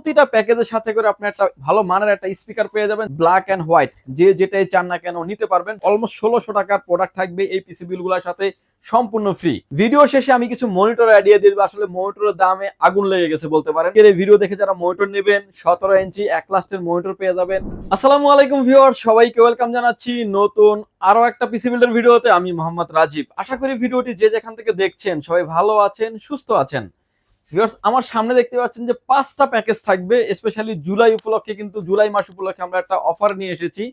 প্রতিটা প্যাকেজের সাথে করে আপনি একটা ভালো মানের একটা স্পিকার পেয়ে যাবেন ব্ল্যাক অ্যান্ড হোয়াইট যে যেটাই চান না কেন নিতে পারবেন। অলমোস্ট ষোলোশো টাকার প্রোডাক্ট থাকবে এই পিসি বিলগুলোর সাথে সম্পূর্ণ ফ্রি ভিডিও শেষে আমি কিছু মনিটর আইডিয়া দিয়ে আসলে মনিটরের দামে আগুন লেগে গেছে বলতে পারেন। এর ভিডিও দেখে যারা মনিটর নেবেন, সতেরো ইঞ্চি এক লাস্টের মনিটর পেয়ে যাবেন। আসসালামু আলাইকুম ভিউয়ার সবাইকে ওয়েলকাম জানাচ্ছি নতুন আরও একটা পিসি বিল্ডার ভিডিওতে আমি মোহাম্মদ রাজীব। আশা করি ভিডিওটি যে যেখান থেকে দেখছেন, সবাই ভালো আছেন, সুস্থ আছেন। আমার সামনে দেখতে পাচ্ছেন যে পাঁচটা প্যাকেজ থাকবে স্পেশালি জুলাই উপলক্ষে, কিন্তু জুলাই মাস উপলক্ষে আমরা একটা অফার নিয়ে এসেছি।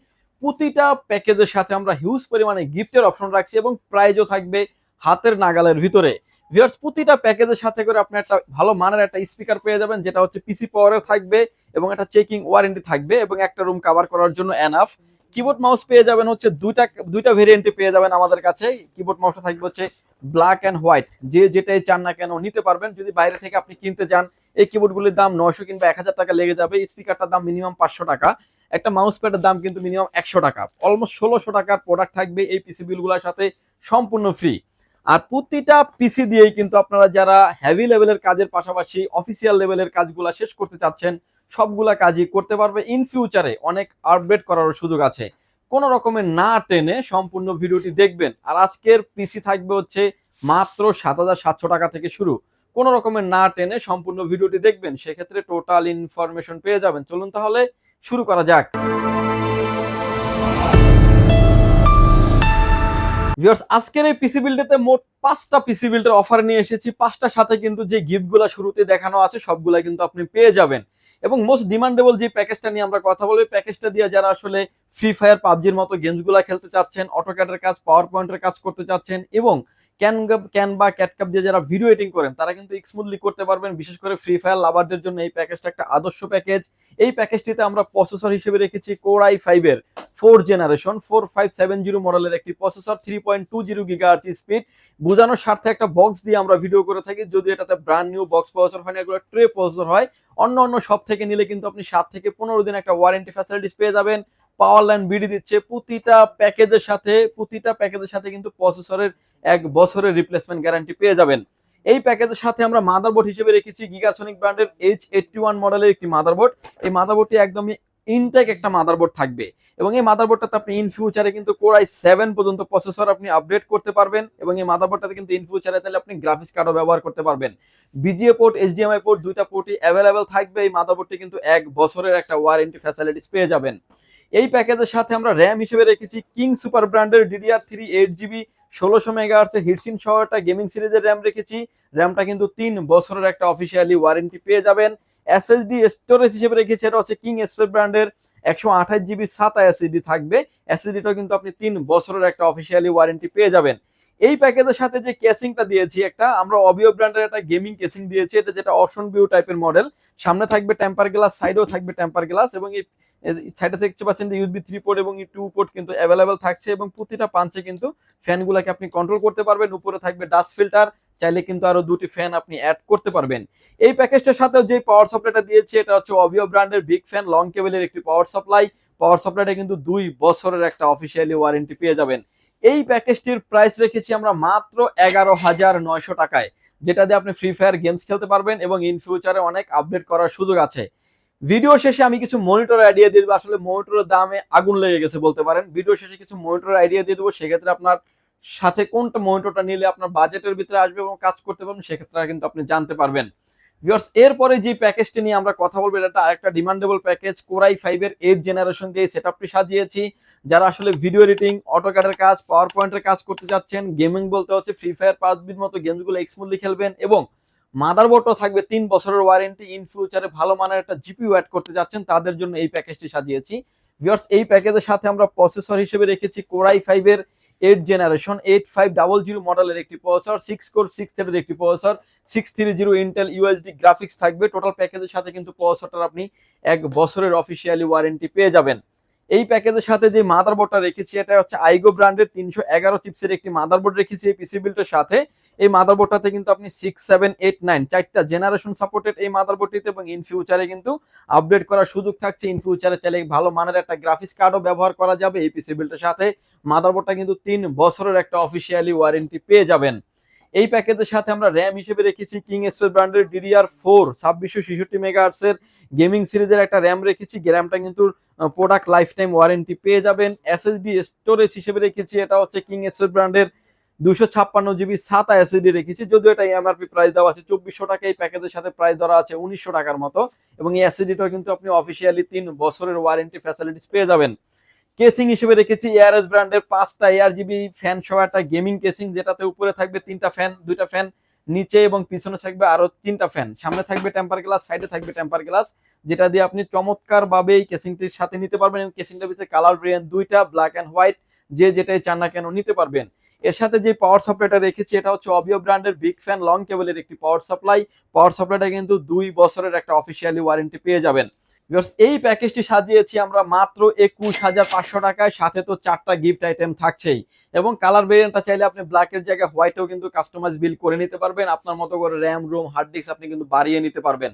প্রতিটা প্যাকেজের সাথে আমরা হিউজ পরিমাণে গিফটের অপশন রাখছি এবং প্রাইজও থাকবে হাতের নাগালের ভিতরে। ভিউয়ার্স প্রতিটা প্যাকেজের সাথে করে আপনি একটা ভালো মানের একটা স্পিকার পেয়ে যাবেন, যেটা হচ্ছে পিসি পাওয়ারে থাকবে এবং একটা চেকিং ওয়ারেন্টি থাকবে এবং একটা রুম কভার করার জন্য এনাফ কিবোর্ড মাউস পেয়ে যাবেন হচ্ছে দুইটা দুইটা ভেরিয়েন্টে পেয়ে যাবেন আমাদের কাছে। কিবোর্ড মাউসটা থাকবে হচ্ছে ব্ল্যাক অ্যান্ড হোয়াইট যে যেটাই চান না কেন নিতে পারবেন। যদি বাইরে থেকে আপনি কিনতে চান এই কিবোর্ডগুলির দাম নয়শো কিংবা এক হাজার টাকা লেগে যাবে। স্পিকারটার দাম মিনিমাম পাঁচশো টাকা। একটা মাউস প্যাডের দাম কিন্তু মিনিমাম একশো টাকা। অলমোস্ট ষোলোশো টাকার প্রোডাক্ট থাকবে এই পিসি বিলগুলোর সাথে সম্পূর্ণ ফ্রি আর প্রতিটা পিসি দিয়েই কিন্তু আপনারা যারা হেভি লেভেলের কাজের পাশাপাশি অফিসিয়াল লেভেলের কাজগুলা শেষ করতে চাচ্ছেন সবগুলা কাজই করতে পারবে ইন ফিউচারে অনেক আপডেট করার সুযোগ আছে। কোন রকমের না টেনে সম্পূর্ণ ভিডিওটি দেখবেন। আর আজকের পিসি থাকবে হচ্ছে মাত্র সাত হাজার সাতশো টাকা থেকে শুরু। কোন রকমের না টেনে সম্পূর্ণ ভিডিওটি দেখবেন। সেক্ষেত্রে টোটাল ইনফরমেশন পেয়ে যাবেন। চলুন তাহলে শুরু করা যাক। আজকের এই পিসি বিল্ডেতে মোট পাঁচটা পিসি বিল্ডের অফার নিয়ে এসেছি। পাঁচটার সাথে কিন্তু যে গিফটগুলো শুরুতে দেখানো আছে সবগুলা কিন্তু আপনি পেয়ে যাবেন। এবং মোস্ট ডিমান্ডেবল যে প্যাকেজটা নিয়ে আমরা কথা বলব প্যাকেজটা দিয়ে যারা আসলে ফ্রি ফায়ার পাবজির মতো গেমসগুলো খেলতে চাচ্ছেন অটোক্যাটের কাজ পাওয়ার পয়েন্টের কাজ করতে চাচ্ছেন এবং ক্যান ক্যান বা ক্যাটকাপ দিয়ে যারা ভিডিও এডিটিং করেন, তারা কিন্তু স্মুথলি করতে পারবেন। বিশেষ করে ফ্রি ফায়ার লাভারদের জন্য এই প্যাকেজটা একটা আদর্শ প্যাকেজ এই প্যাকেজটিতে আমরা প্রসেসর হিসেবে রেখেছি কোর আই ফাইভের four generation four five seven zero মডেলের একটি processor three point two zero গিগার্স speed বোঝানোর স্বার্থে একটা বক্স দিয়ে আমরা ভিডিও করে থাকি, যদি এটাতে ব্র্যান্ড নিউ বক্স প্রসেসর হয় না, এগুলো ট্রে প্রসেসর হয়। অন্য অন্য সব থেকে নিলে কিন্তু আপনি সাত থেকে পনেরো দিন একটা ওয়ারেন্টি ফ্যাসিলিটিস পেয়ে যাবেন। পাওয়ার লাইন বিডি দিচ্ছে। প্রতিটা প্যাকেজের সাথে, প্রতিটা প্যাকেজের সাথে কিন্তু প্রসেসরের এক বছরের রিপ্লেসমেন্ট গ্যারান্টি পেয়ে যাবেন। এই প্যাকেজের সাথে আমরা মাদারবোর্ড হিসেবে রেখেছি গিগাসনিক ব্র্যান্ডের এইচ এইটটি ওয়ান মডেলের একটি মাদারবোর্ড এই মাদারবোর্ডটি একদমই ইনটেক একটা মাদারবোর্ড থাকবে। এবং এই মাদারবোর্ডটাতে আপনি ইন ফিউচারে কিন্তু কোরাই সেভেন পর্যন্ত প্রসেসর আপনি আপডেট করতে পারবেন এবং এই মাদারবোর্ডটাতে কিন্তু ইন ফিউচারে তাহলে আপনি গ্রাফিক্স কার্ডও ব্যবহার করতে পারবেন। বিজিএ পোর্ট এইচডিএমআই পোর্ট দুইটা পোর্টই অ্যাভেলেবেল থাকবে। এই মাদারবোর্ডটি কিন্তু এক বছরের একটা ওয়ারেন্টি ফ্যাসিলিটিস পেয়ে যাবেন। এই প্যাকেজের সাথে আমরা র্যাম হিসেবে রেখেছি কিং সুপার ব্র্যান্ডের ডিডিআর থ্রি এইট জিবি, ষোলোশো মেগাহার্সের হিটসিন সহ একটা গেমিং সিরিজের র্যাম রেখেছি। র্যামটা কিন্তু তিন বছরের একটা অফিসিয়ালি ওয়ারেন্টি পেয়ে যাবেন। এসএসডি স্টোরেজ হিসেবে রেখেছি, এটা হচ্ছে কিং এক্সপ্রেস ব্র্যান্ডের একশো আঠাশ জিবি সাত এসএসডি থাকবে। এসএসডিটাও কিন্তু আপনি তিন বছরের একটা অফিসিয়ালি ওয়ারেন্টি পেয়ে যাবেন। এই প্যাকেজের সাথে যে কেসিংটা দিয়েছি একটা, আমরা অবিও ব্র্যান্ডের একটা গেমিং কেসিং দিয়েছি, এটা যেটা অপশন ভিউ টাইপের মডেল। সামনে থাকবে টেম্পার গ্লাস, সাইডেও থাকবে টেম্পার গ্লাস এবং এই সাইডে দেখতে পাচ্ছেন যে ইউএসবি থ্রি পোর্ট এবং টু পোর্ট কিন্তু অ্যাভেলেবেল থাকছে এবং প্রতিটা পাঞ্চে কিন্তু ফ্যানগুলোকে আপনি কন্ট্রোল করতে পারবেন। উপরে থাকবে ডাস্ট ফিল্টার চাইলে কিন্তু আরও দুটি ফ্যান আপনি অ্যাড করতে পারবেন। এই প্যাকেজটার সাথেও যে পাওয়ার সাপ্লাইটা দিয়েছি, এটা হচ্ছে অবিও ব্র্যান্ডের বিগ ফ্যান লং কেবলের একটি পাওয়ার সাপ্লাই পাওয়ার সাপ্লাইটা কিন্তু দুই বছরের একটা অফিসিয়ালি ওয়ারেন্টি পেয়ে যাবেন। এই প্যাকেজটির প্রাইস রেখেছি আমরা মাত্র এগারো হাজার নয়শো টাকায়, যেটা দিয়ে আপনি ফ্রি ফায়ার গেমস খেলতে পারবেন এবং ইন ফিউচারে অনেক আপডেট করার সুযোগ আছে। ভিডিও শেষে আমি কিছু মনিটর আইডিয়া দিয়ে দেবো, আসলে মনিটরের দামে আগুন লেগে গেছে বলতে পারেন। ভিডিও শেষে কিছু মনিটর আইডিয়া দিয়ে দেবো, সেক্ষেত্রে আপনার সাথে কোনটা মনিটরটা নিলে আপনার বাজেটের ভিতরে আসবে এবং কাজ করতে পারবেন, সেক্ষেত্রে কিন্তু আপনি জানতে পারবেন। ভিউয়ার্স এরপরে যে প্যাকেজটি নিয়ে আমরা কথা বলব, এটা আরেকটা ডিমান্ডেবল প্যাকেজ কোরাই ফাইভের এইট জেনারেশন দিয়ে সেট আপটি সাজিয়েছি। যারা আসলে ভিডিও এডিটিং অটোক্যাডের কাজ পাওয়ার পয়েন্টের কাজ করতে যাচ্ছেন গেমিং বলতে হচ্ছে ফ্রি ফায়ার পাবজির মতো গেমসগুলো এক্সমুথলি খেলবেন এবং মাদারবোর্ডও থাকবে তিন বছরের ওয়ারেন্টি ইন ফিউচারে ভালো মানের একটা জিপিউ অ্যাড করতে যাচ্ছেন তাদের জন্য এই প্যাকেজটি সাজিয়েছি। ভিউয়ার্স এই প্যাকেজের সাথে আমরা প্রসেসর হিসেবে রেখেছি কোরাই ফাইভের eight generation eight five double zero মডেলের একটি প্রসেসর সিক্স কোর সিক্স থ্রির একটি processor six three zero Intel USD graphics থাকবে। টোটাল প্যাকেজের সাথে কিন্তু প্রসেসরটার আপনি এক বছরের অফিসিয়ালি ওয়ারেন্টি পেয়ে যাবেন। এই প্যাকেজের সাথে যে মাদারবোর্ডটা রেখেছি, এটা হচ্ছে আইগো ব্র্যান্ডের তিনশো এগারো চিপসের একটি মাদারবোর্ড রেখেছি এই পিসি বিল্টের সাথে। এই মাদারবোর্ডটাতে কিন্তু আপনি সিক্স সেভেন এইট নাইন চারটা জেনারেশন সাপোর্টেড এই মাদারবোর্ডটিতে এবং ইন ফিউচারে কিন্তু আপডেট করার সুযোগ থাকছে। ইন ফিউচারে চাইলে ভালো মানের একটা গ্রাফিক্স কার্ডও ব্যবহার করা যাবে এই পিসি বিল্টের সাথে। মাদারবোর্ডটা কিন্তু তিন বছরের একটা অফিসিয়ালি ওয়ারেন্টি পেয়ে যাবেন। এই প্যাকেজের সাথে আমরা র্যাম হিসেবে রেখেছি কিং এক্সপ্রেস ব্র্যান্ডের ডিডিআর ফোর, ছাব্বিশশো ছেষট্টি মেগাহার্টসের গেমিং সিরিজের একটা র্যাম রেখেছি। র্যামটা কিন্তু প্রোডাক্ট লাইফ টাইম ওয়ারেন্টি পেয়ে যাবেন। এসএসডি স্টোরেজ হিসেবে রেখেছি, এটা হচ্ছে কিং এক্সপ্রেস ব্র্যান্ডের দুশো ছাপ্পান্ন জিবি সাতা এসএসডি রেখেছি, যদিও এটা এমআরপি প্রাইস দেওয়া আছে চব্বিশশো টাকা। এই প্যাকেজের সাথে প্রাইস ধরা আছে উনিশশো টাকার মতো। এবং এই এসএসডিটাও কিন্তু আপনি অফিসিয়ালি তিন বছরের ওয়ারেন্টি ফ্যাসিলিটিস পেয়ে যাবেন। কেসিং হিসেবে রেখেছি এআরএস ব্র্যান্ডের পাঁচটা এআর জিবি ফ্যান সহ একটা গেমিং কেসিং যেটাতে উপরে থাকবে তিনটা ফ্যান দুইটা ফ্যান নিচে এবং পিছনে থাকবে আরও তিনটা ফ্যান সামনে থাকবে টেম্পার গ্লাস সাইডে থাকবে টেম্পার গ্লাস যেটা দিয়ে আপনি চমৎকার ভাবে এই কেসিংটির সাথে নিতে পারবেন। কেসিংটার ভিতরে কালার ভেরিয়েন্ট দুইটা ব্ল্যাক অ্যান্ড হোয়াইট যে যেটাই চান না কেন নিতে পারবেন। এর সাথে যে পাওয়ার সাপ্লাইটা রেখেছি, এটা হচ্ছে অবিও ব্র্যান্ডের বিগ ফ্যান লং কেবলের একটি পাওয়ার সাপ্লাই পাওয়ার সাপ্লাইটা কিন্তু দুই বছরের একটা অফিসিয়ালি ওয়ারেন্টি পেয়ে যাবেন। এই প্যাকেজটি সাজিয়েছি আমরা মাত্র একুশ হাজার পাঁচশো টাকায়। সাথে তো চারটা গিফট আইটেম থাকছেই। এবং কালার ভেরিয়েন্টটা চাইলে আপনি ব্ল্যাকের জায়গায় হোয়াইটেও কিন্তু কাস্টমাইজ বিল করে নিতে পারবেন। আপনার মতো করে র্যাম রুম হার্ড ডিস্ক আপনি কিন্তু বাড়িয়ে নিতে পারবেন।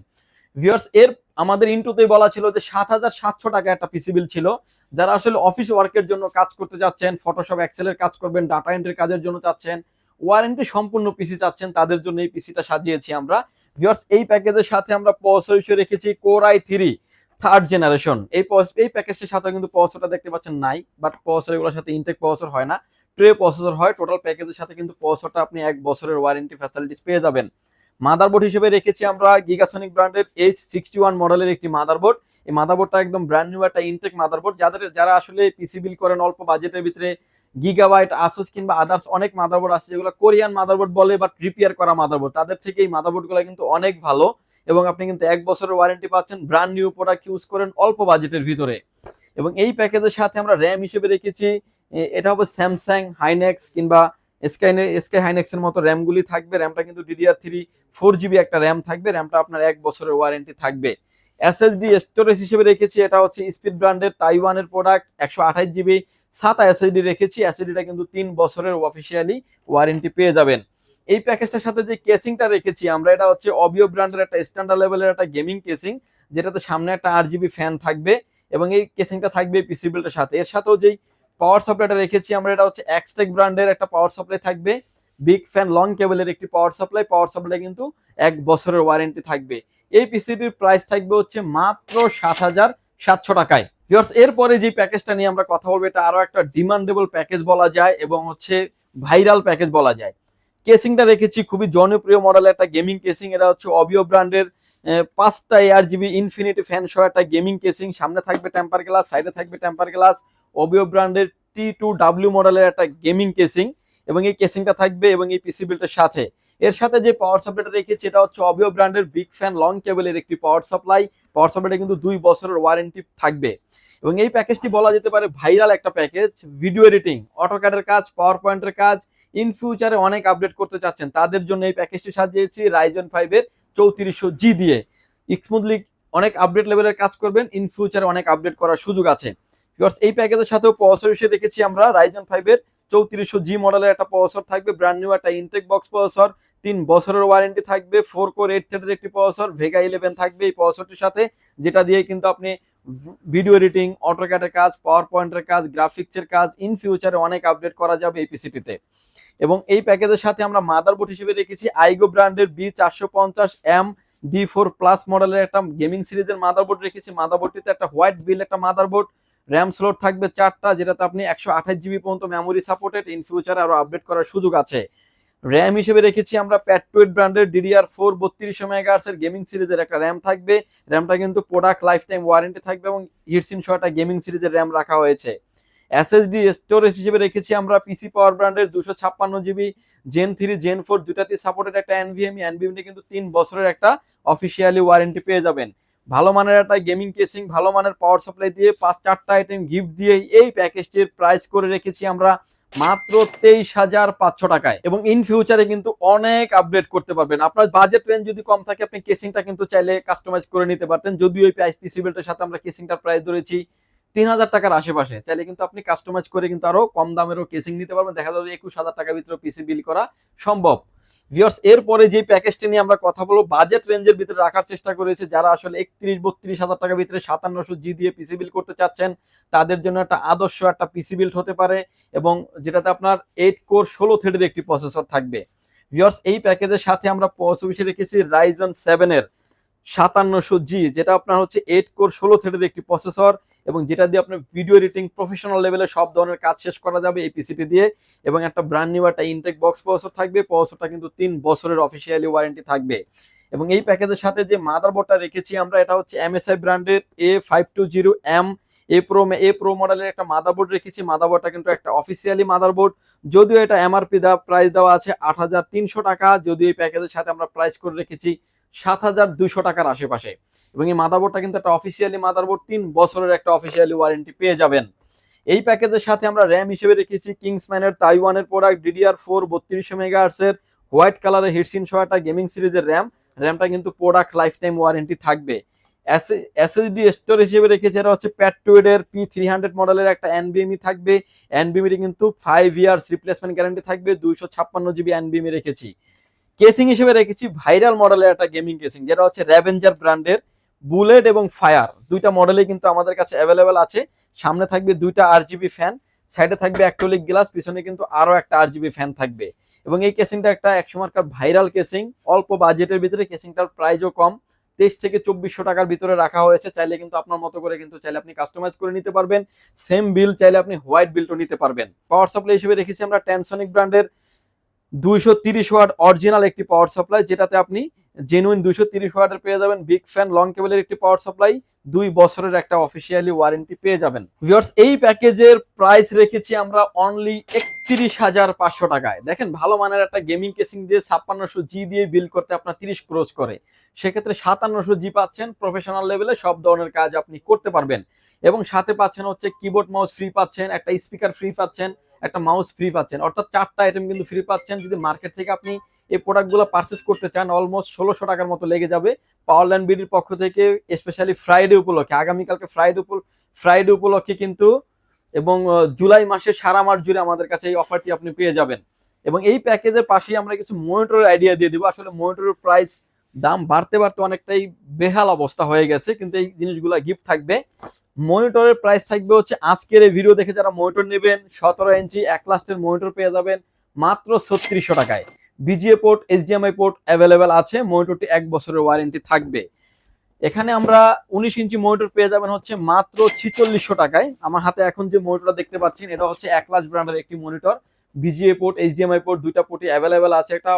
ভিউয়ার্স এর আমাদের ইন্টুতেই বলা ছিল যে সাত হাজার সাতশো টাকা একটা পিসি বিল ছিল। যারা আসলে অফিস ওয়ার্কের জন্য কাজ করতে যাচ্ছেন ফটোশপ এক্সেলের কাজ করবেন ডাটা এন্ট্রির কাজের জন্য চাচ্ছেন ওয়ারেন্টি সম্পূর্ণ পিসি চাচ্ছেন, তাদের জন্য এই পিসিটা সাজিয়েছি আমরা। ভিউয়ার্স এই প্যাকেজের সাথে আমরা প্রসেসর রেখেছি core i three third generation এই এই প্যাকেজটির সাথে কিন্তু প্রসেসরটা দেখতে পাচ্ছেন নাই বাট প্রসেসর এগুলোর সাথে ইনটেক প্রসেসর হয় না। ট্রে প্রসেসর হয় টোটাল প্যাকেজের সাথে কিন্তু প্রসেসরটা আপনি এক বছরের ওয়ারেন্টি ফ্যাসিলিটিস পেয়ে যাবেন। মাদারবোর্ড হিসেবে রেখেছি আমরা গিগাসনিক ব্র্যান্ডের এইচ সিক্সটি ওয়ান মডেলের একটি মাদারবোর্ড এই মাদারবোর্ডটা একদম ব্র্যান্ড নিউ একটা ইনটেক মাদারবোর্ড যাদের, যারা আসলে পিসি বিল করেন অল্প বাজেটের ভিতরে গিগাবাইট আসুস কিংবা আদার্স অনেক মাদারবোর্ড আছে যেগুলো কোরিয়ান মাদারবোর্ড বলে বাট রিপেয়ার করা মাদারবোর্ড তাদের থেকে এই মাদারবোর্ডগুলো কিন্তু অনেক ভালো। এবং আপনি কিন্তু এক বছরের ওয়ারেন্টি পাচ্ছেন ব্র্যান্ড নিউ প্রোডাক্ট ইউজ করেন অল্প বাজেটের ভিতরে। এবং এই প্যাকেজের সাথে আমরা র্যাম হিসেবে রেখেছি। এটা হবে স্যামসাং হাইনেক্স কিংবা স্কাইনের স্কাই হাইনেক্সের মতো র্যামগুলি থাকবে। র্যামটা কিন্তু ডিডিআর থ্রি ফোর জিবি একটা র্যাম থাকবে। র্যামটা আপনার এক বছরের ওয়ারেন্টি থাকবে। এসএসডি স্টোরেজ হিসেবে রেখেছি। এটা হচ্ছে স্পিড ব্র্যান্ডের তাইওয়ানের প্রোডাক্ট একশো আঠাশ জিবি সাতা এসএসডি রেখেছি। এসএসডিটা কিন্তু তিন বছরের অফিসিয়ালি ওয়ারেন্টি পেয়ে যাবেন। এই প্যাকেজটার সাথে যে কেসিংটা রেখেছি, আমরা এটা হচ্ছে অবিও ব্র্যান্ডের একটা স্ট্যান্ডার্ড লেভেলের একটা গেমিং কেসিং যেটাতে সামনে একটা আট জিবি ফ্যান থাকবে এবং এই কেসিংটা থাকবে পিসি বিল্ডের সাথে। এর সাথেও যেই পাওয়ার সাপ্লাইটা রেখেছি, আমরা এটা হচ্ছে এক্সটেক ব্র্যান্ডের একটা পাওয়ার সাপ্লাই থাকবে। বিগ ফ্যান লং কেবলের একটি পাওয়ার সাপ্লাই পাওয়ার সাপ্লাই কিন্তু এক বছরের ওয়ারেন্টি থাকবে। এই পিসিটির প্রাইস থাকবে হচ্ছে মাত্র সাত হাজার সাতশো টাকায়। ভিউয়ার্স এরপরে যে প্যাকেজটা নিয়ে আমরা কথা বলব, এটা আরও একটা ডিমান্ডেবল প্যাকেজ বলা যায় এবং হচ্ছে ভাইরাল প্যাকেজ বলা যায়। কেসিংটা রেখেছি, খুবই জনপ্রিয় মডেলের একটা গেমিং কেসিং এটা হচ্ছে অবিও ব্র্যান্ডের পাঁচটা এয়ার জিবি ইনফিনিটি ফ্যান সহ একটা গেমিং কেসিং সামনে থাকবে টেম্পার গ্লাস সাইডে থাকবে টেম্পার গ্লাস অবিও ব্র্যান্ডের টি টু ডাব্লিউ মডেলের একটা গেমিং কেসিং এবং এই কেসিংটা থাকবে এবং এই পিসি বিল্টের সাথে। এর সাথে যে পাওয়ার সাপ্লাইটা রেখেছি, এটা হচ্ছে অবিও ব্র্যান্ডের বিগ ফ্যান লং কেবলের একটি পাওয়ার সাপ্লাই পাওয়ার সাপ্লাইটা কিন্তু দুই বছরের ওয়ারেন্টি থাকবে। এবং এই প্যাকেজটি বলা যেতে পারে ভাইরাল একটা প্যাকেজ ভিডিও এডিটিং অটোক্যাডের কাজ পাওয়ার পয়েন্টের কাজ ইন ফিউচারে অনেক আপডেট করতে চাচ্ছেন, তাদের জন্য এই প্যাকেজটি সাজিয়েছি রাইজন ফাইভের চৌত্রিশশো জি দিয়ে। স্মুথলি অনেক আপডেট লেভেলের কাজ করবেন ইন ফিউচারে অনেক আপডেট করার সুযোগ আছে। বিকজ এই প্যাকেজের সাথেও প্রসেসর হিসেবে রেখেছি আমরা রাইজন ফাইভের চৌত্রিশশো জি মডেলের একটা প্রসেসর থাকবে ব্র্যান্ড নিউ একটা ইনটেক বক্স প্রসেসর তিন বছরের ওয়ারেন্টি থাকবে ফোর কোর এইট থ্রেডের একটি প্রসেসর ভেগা ইলেভেন থাকবে এই প্রসেসরটির সাথে, যেটা দিয়ে কিন্তু আপনি ভিডিও এডিটিং অটোক্যাটের কাজ পাওয়ার পয়েন্টের কাজ গ্রাফিক্সের কাজ ইন ফিউচারে অনেক আপডেট করা যাবে এই পিসিটিতে এবং এই প্যাকেজের সাথে আমরা মাদারবোর্ড হিসেবে রেখেছি আইগো ব্র্যান্ডের বি চারশো পঞ্চাশ এম ডি ফোর প্লাস মডেলের একটা গেমিং সিরিজের মাদারবোর্ড রেখেছি। মাদারবোর্ডটিতে একটা হোয়াইট বিল একটা মাদারবোর্ড র্যাম স্লট থাকবে চারটা, যেটাতে আপনি একশো আঠাশ জিবি পর্যন্ত মেমোরি সাপোর্টেড ইন ফিউচারে আরও আপডেট করার সুযোগ আছে। র্যাম হিসেবে রেখেছি আমরা প্যাটুয়েট ব্র্যান্ডের ডিডিআর ফোর বত্রিশশো মেগাহার্সের গেমিং সিরিজের একটা র্যাম থাকবে। র্যামটা কিন্তু প্রোডাক্ট লাইফ টাইম ওয়ারেন্টি থাকবে এবং হিটসিন একটা গেমিং সিরিজের র্যাম রাখা হয়েছে। এসএসডি স্টোরেজ হিসেবে রেখেছি আমরা পিসি পাওয়ার ব্র্যান্ডের দুশো ছাপ্পান্ন GB gen three gen four দুটাতে supported একটা এনভিএমই এনভিএমটি কিন্তু তিন বছরের একটা অফিসিয়ালি ওয়ারেন্টি পেয়ে যাবেন। ভালো মানের একটা গেমিং কেসিং ভালো মানের পাওয়ার সাপ্লাই দিয়ে পাঁচ, চারটা আইটেম গিফট দিয়ে এই প্যাকেজটির প্রাইস করে রেখেছি আমরা মাত্র তেইশ হাজার পাঁচশো টাকায়। এবং ইন ফিউচারে কিন্তু অনেক আপডেট করতে পারবেন। আপনার বাজেট রেঞ্জ যদি কম থাকে, আপনি কেসিংটা কিন্তু চাইলে কাস্টমাইজ করে নিতে পারতেন। যদিও এই প্রাইস বিল্টের সাথে আমরা কেসিংটার প্রাইস ধরেছি তিন হাজার টাকার আশেপাশে। চাইলে কিন্তু আপনি কাস্টমাইজ করে কিন্তু আরও কম দামেরও কেসিং নিতে পারবেন। দেখা যাবে একুশ হাজার টাকার ভিতরে পিসি বিল করা সম্ভব। ভিওর্স এরপরে যে প্যাকেজটি নিয়ে আমরা কথা বলব বাজেট রেঞ্জের ভিতরে রাখার চেষ্টা করেছে যারা আসলে একত্রিশ বত্রিশ হাজার টাকার ভিতরে সাতান্নশো জি দিয়ে পিসি বিল করতে চাচ্ছেন, তাদের জন্য একটা আদর্শ একটা পিসি বিল্ড হতে পারে এবং যেটাতে আপনার এইট কোর ষোলো থ্রেডের একটি প্রসেসর থাকবে। ভিউয়ার্স এই প্যাকেজের সাথে আমরা পঁচিশে রেখেছি রাইজন সেভেন এর সাতান্নশো জি যেটা আপনার হচ্ছে এইট কোর ষোলো থ্রেডের একটি প্রসেসর এবং যেটা দিয়ে আপনার ভিডিও এডিটিং প্রফেশনাল লেভেলে সব ধরনের কাজ শেষ করা যাবে এই পিসিটি দিয়ে এবং একটা ব্র্যান্ড নিউ একটা ইনটেক বক্স প্রসেসর থাকবে প্রসেসরটা কিন্তু তিন বছরের অফিসিয়ালি ওয়ারেন্টি থাকবে। এবং এই প্যাকেজের সাথে যে মাদারবোর্ডটা রেখেছি আমরা, এটা হচ্ছে এমএসআই ব্র্যান্ডের A five two zero M A pro A pro মডেলের একটা মাদারবোর্ড রেখেছি। মাদারবোর্ডটা কিন্তু একটা অফিসিয়ালি মাদারবোর্ড যদিও এটা এমআরপি দেওয়া প্রাইস দেওয়া আছে আট হাজার তিনশো টাকা, যদিও এই প্যাকেজের সাথে আমরা প্রাইস করে রেখেছি সাত হাজার দুইশো টাকার আশেপাশে। এবং এই মাদারবোর্ডটা কিন্তু একটা অফিসিয়ালি মাদারবোর্ড, তিন বছরের একটা অফিসিয়ালি ওয়ারেন্টি পেয়ে যাবেন। এই প্যাকেজের সাথে আমরা র্যাম হিসেবে রেখেছি কিংসম্যানের তাইওয়ানের প্রোডাক্ট ডিডিআর ফোর বত্রিশশো মেগাহার্সের হোয়াইট কালারের হিটসিন সহ একটা গেমিং সিরিজের র্যাম র্যামটা কিন্তু প্রোডাক্ট লাইফ টাইম ওয়ারেন্টি থাকবে এসএসডি স্টোর হিসেবে রেখেছে, এটা হচ্ছে প্যাট্রয়েডের পি থ্রি হান্ড্রেড মডেলের একটা এনবিএমই থাকবে। এনবিএমি কিন্তু ফাইভ ইয়ার্স রিপ্লেসমেন্ট গ্যারান্টি থাকবে। দুইশো ছাপ্পান্ন জিবি এনবিএমি রেখেছি। কেসিং হিসেবে রেখেছি ভাইরাল মডেলের একটা গেমিং কেসিং, যেটা হচ্ছে র্যাভেঞ্জার ব্র্যান্ডের বুলেট এবং ফায়ার দুইটা মডেলে কিন্তু আমাদের কাছে অ্যাভেলেবেল আছে। সামনে থাকবে দুইটা আর জিবি ফ্যান সাইডে থাকবে অ্যাক্টোলিক গ্লাস পিছনে কিন্তু আরও একটা আর জিবি ফ্যান থাকবে। এবং এই কেসিংটা একটা একসময়কার ভাইরাল কেসিং, অল্প বাজেটের ভিতরে কেসিংটার প্রাইসও কম। তেইশ থেকে চব্বিশশো টাকার ভিতরে রাখা হয়েছে, চাইলে কিন্তু আপনার মতো করে কিন্তু চাইলে আপনি কাস্টমাইজ করে নিতে পারবেন। সেম বিল চাইলে আপনি হোয়াইট বিলটা নিতে পারবেন। পাওয়ার সাপ্লাই হিসেবে রেখেছি আমরা ট্যানসনিক ব্র্যান্ডের দুইশো তিরিশ ওয়াট অরিজিনাল একটি পাওয়ার সাপ্লাই যেটাতে আপনি জেনুইন দুইশো তিরিশ ওয়াটের পেয়ে যাবেন। বিগ ফ্যান লং কেবলের একটি পাওয়ার সাপ্লাই দুই বছরের একটা অফিসিয়ালি ওয়ারেন্টি পেয়ে যাবেন। এই প্যাকেজের প্রাইস রেখেছি আমরা অনলি একত্রিশ হাজার পাঁচশো টাকায়। দেখেন, ভালো মানের একটা গেমিং কেসিং দিয়ে ছাপ্পান্নশো জি দিয়ে বিল করতে আপনার তিরিশ ক্রোজ করে। সেক্ষেত্রে সাতান্নশো জি পাচ্ছেন প্রফেশনাল লেভেলে সব ধরনের কাজ আপনি করতে পারবেন। এবং সাথে পাচ্ছেন হচ্ছে কিবোর্ড মাউস ফ্রি পাচ্ছেন, একটা স্পিকার ফ্রি পাচ্ছেন। একটা মাউস ফ্রি পাচ্ছেন। অর্থাৎ চারটা আইটেম কিন্তু ফ্রি পাচ্ছেন। যদি মার্কেট থেকে আপনি এই প্রোডাক্টগুলো পারচেস করতে চান অলমোস্ট ষোলোশো টাকার মতো লেগে যাবে। পাওয়ার ল্যান্ড বিডির পক্ষ থেকে স্পেশালি ফ্রাইডে উপলক্ষে, আগামীকালকে ফ্রাইডে ফ্রাইডে উপলক্ষে কিন্তু এবং জুলাই মাসে সারা মাস জুড়ে আমাদের কাছে এই অফারটি আপনি পেয়ে যাবেন। এবং এই প্যাকেজের পাশেই আমরা কিছু মনিটরের আইডিয়া দিয়ে দিব। আসলে মনিটরের প্রাইস দাম বাড়তে বাড়তে অনেকটাই বেহাল অবস্থা হয়ে গেছে। কিন্তু এই জিনিসগুলো গিফট থাকবে। মনিটরের প্রাইস থাকবে হচ্ছে আজকের এই ভিডিও দেখে যারা মনিটর নেবেন, সতেরো ইঞ্চি, এক লাস্টের মনিটর পেয়ে যাবেন মাত্র ছত্রিশশো টাকায়। VGA port HDMI port available আছে মনিটরটি এক বছরের ওয়ারেন্টি থাকবে। এখানে আমরা উনিশ ইঞ্চি মনিটর পেয়ে যাবেন হচ্ছে মাত্র ছিচল্লিশশো টাকায়। আমার হাতে এখন যে মনিটরটা দেখতে পাচ্ছেন, এটা হচ্ছে একলাস ব্র্যান্ডের একটি monitor VGA port HDMI port দুইটা পোর্টই অ্যাভেলেবেল আছে একটা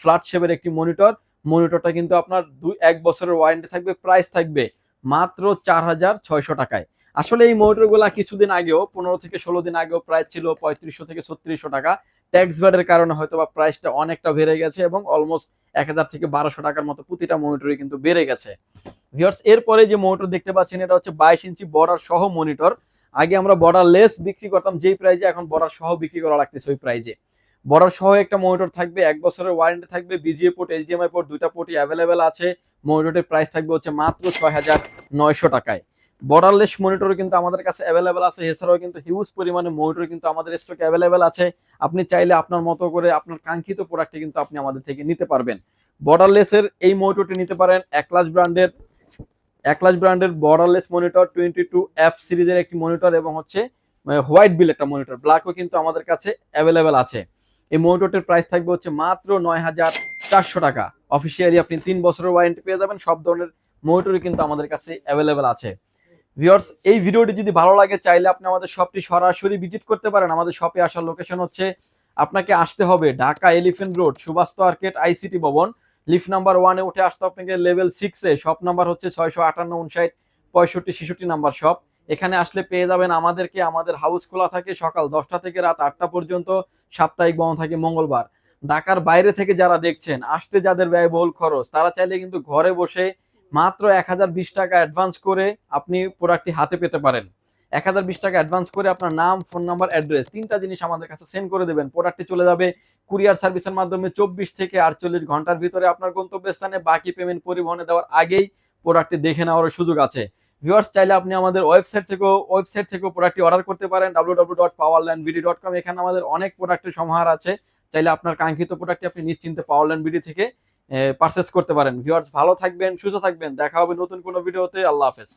ফ্ল্যাট শেপের একটি মনিটর মনিটরটা কিন্তু আপনার দুই, এক বছরের ওয়ারেন্টি থাকবে প্রাইস থাকবে মাত্র চার হাজার ছয়শো টাকায়। আসলে এই মনিটরগুলা কিছুদিন আগেও, পনেরো থেকে ষোলো দিন আগেও প্রাইস ছিল পঁয়ত্রিশশো থেকে ছত্রিশশো টাকা। ট্যাক্স ব্যাডের কারণে হয়তো বা প্রাইসটা অনেকটা বেড়ে গেছে এবং অলমোস্ট এক হাজার থেকে বারোশো টাকার মতো প্রতিটা মনিটরই কিন্তু বেড়ে গেছে। ভিউয়ার্স এরপরে যে মনিটর দেখতে পাচ্ছেন, এটা হচ্ছে বাইশ ইঞ্চি বর্ডার সহ মনিটর আগে আমরা বর্ডার লেস বিক্রি করতাম, যেই প্রাইজে এখন বর্ডার সহ বিক্রি করা লাগতেছে ওই প্রাইজে বর্ডার সহ একটা মনিটর থাকবে, এক বছরের ওয়ারেন্টি থাকবে বিজিএ পোর্ট এইচডিএমআই পোর্ট দুইটা পোর্টই অ্যাভেলেবেল আছে। মনিটরের প্রাইস থাকবে হচ্ছে মাত্র ছয় হাজার নয়শো টাকায়। বর্ডারলেস মনিটর কিন্তু আমাদের কাছে অ্যাভেলেবেল আছে, এছাড়াও কিন্তু হিউজ পরিমাণে মনিটর কিন্তু আমাদের স্টকে অ্যাভেলেবেল আছে। আপনি চাইলে আপনার মতো করে আপনার কাঙ্ক্ষিত প্রোডাক্টটি কিন্তু আপনি আমাদের থেকে নিতে পারবেন। বর্ডারলেসের এই মনিটরটি নিতে পারেন একলাস ব্র্যান্ডের একলাস ব্র্যান্ডের borderless monitor twenty two F সিরিজের একটি মনিটর এবং হচ্ছে হোয়াইট বিল একটা মনিটর ব্ল্যাকও কিন্তু আমাদের কাছে অ্যাভেলেবেল আছে। এই মনিটরটির প্রাইস থাকবে হচ্ছে মাত্র নয় হাজার চারশো টাকা। অফিসিয়ালি আপনি তিন বছরের ওয়ারেন্টি পেয়ে যাবেন, সব ধরনের মনিটরই কিন্তু আমাদের কাছে অ্যাভেলেবেল আছে। ভিউয়ার্স এই ভিডিওটি যদি ভালো লাগে, চাইলে আপনি আমাদের শপটি সরাসরি ভিজিট করতে পারেন। আমাদের শপে আসার লোকেশন হচ্ছে, আপনাকে আসতে হবে Dhaka elephant road Subastu arcade ICT ভবন। লিফট নাম্বার ওয়ানে উঠে আসতে আপনাকে লেভেল সিক্সে শপ নাম্বার হচ্ছে ছয়শো আটান্ন উনষাট পঁয়ষট্টি, ছেষট্টি নাম্বার শপ এখানে আসলে পেয়ে যাবেন আমাদেরকে, আমাদের হাউস খোলা থাকে সকাল দশটা থেকে রাত আটটা পর্যন্ত, সাপ্তাহিক বন্ধ থাকে মঙ্গলবার। ঢাকার বাইরে থেকে যারা দেখছেন, আসতে যাদের ব্যয়বহুল খরচ, তারা চাইলে কিন্তু ঘরে বসে মাত্র এক হাজার বিশ টাকা অ্যাডভান্স করে আপনি প্রোডাক্টটি হাতে পেতে পারেন। এক হাজার বিশ টাকা অ্যাডভান্স করে আপনার নাম ফোন নাম্বার অ্যাড্রেস তিনটা জিনিস আমাদের কাছে সেন্ড করে দেবেন। প্রোডাক্টটি চলে যাবে কুরিয়ার সার্ভিসের মাধ্যমে চব্বিশ থেকে আটচল্লিশ ঘণ্টার ভিতরে আপনার গন্তব্যস্থানে, বাকি পেমেন্ট পরিবহনে দেওয়ার আগেই প্রোডাক্টটি দেখে নেওয়ার সুযোগ আছে। ভিউয়ার্স চাইলে আপনি আমাদের ওয়েবসাইট থেকেও ওয়েবসাইট থেকেও প্রোডাক্টটি অর্ডার করতে পারেন। W W dot powerland BD dot com এখানে আমাদের অনেক প্রোডাক্টের সমাহার আছে। চাইলে আপনার কাঙ্ক্ষিত প্রোডাক্টটি আপনি নিশ্চিন্তে পাওয়ারল্যান্ড বিডি থেকে পারচেস করতে পারেন। ভিউয়ার্স ভালো থাকবেন, সুস্থ থাকবেন। দেখা হবে নতুন কোনো ভিডিওতে আল্লাহ হাফেজ।